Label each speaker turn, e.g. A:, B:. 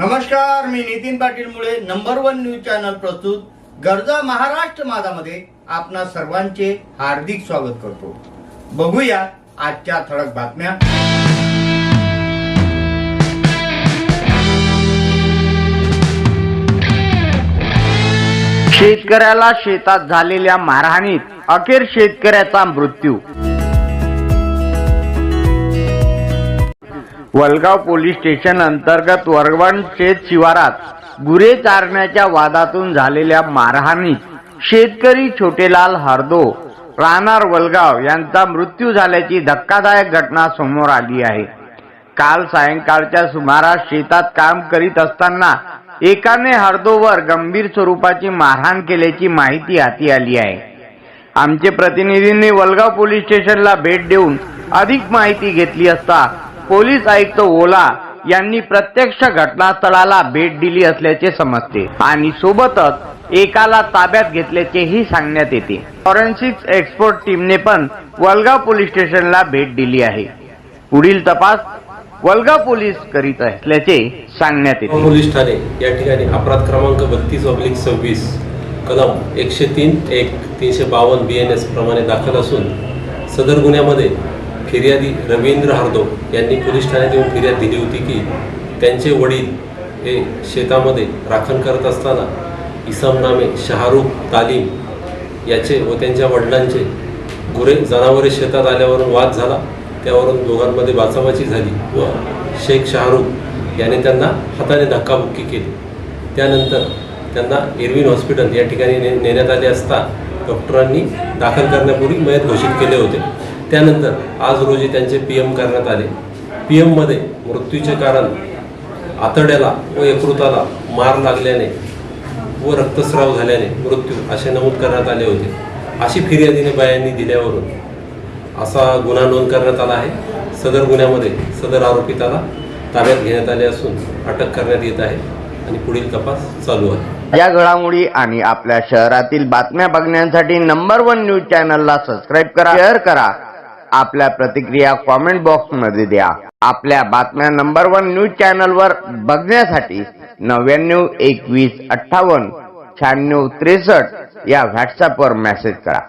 A: नमस्कार मी नितीन पाटील मुळे number one news channel प्रस्तुत गरजा महाराष्ट्र माझामध्ये आपणा सर्वांचे हार्दिक स्वागत करतो. बघूया आजच्या ठळक बातम्या.
B: शेतकऱ्याला शेतात झालेल्या मारहाणीत अखेर शेतकऱ्याचा मृत्यू. वलगाव पोलीस स्टेशन अंतर्गत वर्गवण शेत शिवारात गुरे चारण्याच्या वादातून झालेल्या मारहाणीत शेतकरी छोटेलाल हरदो राहणार वलगाव यांचा मृत्यू झाल्याची धक्कादायक घटना समोर आली आहे. काल सायंकाळच्या सुमारास शेतात काम करीत असताना एकाने हरदोवर गंभीर स्वरूपाची मारहाण केल्याची माहिती हाती आली आहे. आमचे प्रतिनिधींनी वलगाव पोलीस स्टेशनला भेट देऊन अधिक माहिती घेतली असता पोलीस आयुक्त ओला यांनी प्रत्यक्ष घटनास्थळाला भेट दिली असल्याचे समजते आणि सोबतच एकाला ताब्यात घेतल्याचेही सांगण्यात येते. फॉरेन्सिक एक्सपर्ट टीमने पण वलगाव पोलीस स्टेशनला भेट दिली आहे. पुढील तपास वलगाव पोलीस करीत असल्याचे सांगण्यात येते.
C: पोलीस ठाणे या ठिकाणी अपराध क्रमांक बत्तीस ऑब्लिक सव्वीस कलम एकशे तीन एक तीनशे बावन्न बी एन एस प्रमाणे दाखल असून सदर गुन्ह्यामध्ये फिर्यादी रवींद्र हरदो यांनी पोलीस ठाण्यात येऊन फिर्याद दिली होती की त्यांचे वडील हे शेतामध्ये राखण करत असताना इसम नामे तालीम याचे व त्यांच्या वडिलांचे गुरे जनावरे शेतात आल्यावरून वाद झाला. त्यावरून दोघांमध्ये बाचाबाची झाली व शेख शाहरुख याने त्यांना हाताने धक्काबुक्की केली. त्यानंतर त्यांना इरविन हॉस्पिटल या ठिकाणी ने नेण्यात आले असता डॉक्टरांनी दाखल करण्यापूर्वी मयत घोषित केले होते. त्यानंतर आज रोजी त्यांचे पी एम करण्यात आले. पी एममध्ये मृत्यूचे कारण आतड्याला व यकृताला मार लागल्याने व रक्तस्राव झाल्याने मृत्यू असे नमूद करण्यात आले होते. अशी फिर्यादीने बायांनी दिल्यावरून असा गुन्हा नोंद करण्यात आला आहे. सदर गुन्ह्यामध्ये सदर आरोपिताला ताब्यात घेण्यात आले असून अटक करण्यात येत आहे आणि पुढील तपास चालू आहे.
B: या घडामोडी आणि आपल्या शहरातील बातम्या बघण्यासाठी नंबर वन न्यूज चॅनलला सबस्क्राईब करा शेअर करा. आपल्या प्रतिक्रिया कॉमेंट बॉक्समध्ये द्या. आपल्या बातम्या नंबर वन न्यूज चॅनलवर बघण्यासाठी नव्याण्णव एकवीस अठ्ठावन्न शहाण्णव त्रेसष्ट या व्हॉट्सअपवर मेसेज करा.